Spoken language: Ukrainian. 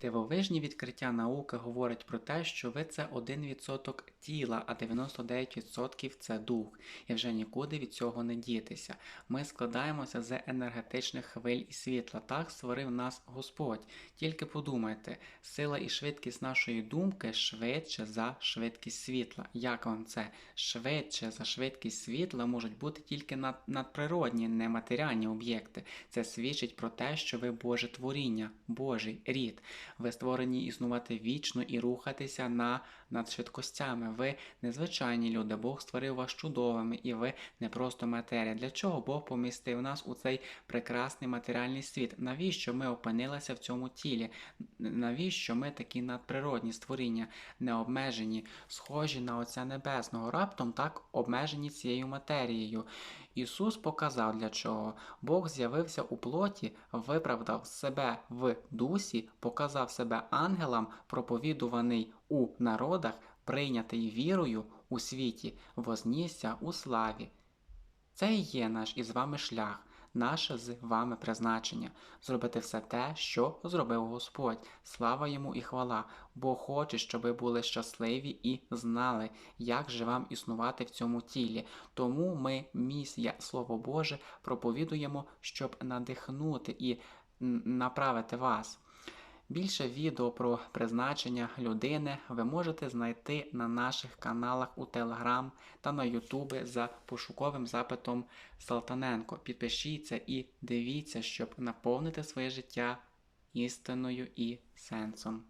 Дивовижні відкриття науки говорять про те, що ви це 1% тіла, а 99% це дух, і вже нікуди від цього не дітися. Ми складаємося з енергетичних хвиль і світла. Так створив нас Господь. Тільки подумайте, сила і швидкість нашої думки швидше за швидкість світла. Як вам це? Швидше за швидкість світла можуть бути тільки над, надприродні, нематеріальні об'єкти. Це свідчить про те, що ви Боже творіння, Божий рід. Ви створені існувати вічно і рухатися на над швидкостями. Ви незвичайні люди. Бог створив вас чудовими, і ви не просто матерія. Для чого Бог помістив нас у цей прекрасний матеріальний світ? Навіщо ми опинилися в цьому тілі? Навіщо ми такі надприродні створіння, необмежені, схожі на Отця Небесного, раптом так обмежені цією матерією? Ісус показав для чого. Бог з'явився у плоті, виправдав себе в дусі, показав себе ангелам, проповідуваний у народах, прийнятий вірою у світі, вознісся у славі. Це і є наш із вами шлях, наше з вами призначення зробити все те, що зробив Господь. Слава йому і хвала. Бо хоче, щоб ви були щасливі і знали, як же вам існувати в цьому тілі. Тому ми, місія Слово Боже, проповідуємо, щоб надихнути і направити вас. Більше відео про призначення людини ви можете знайти на наших каналах у Telegram та на YouTube за пошуковим запитом Салтаненко. Підпишіться і дивіться, щоб наповнити своє життя істиною і сенсом.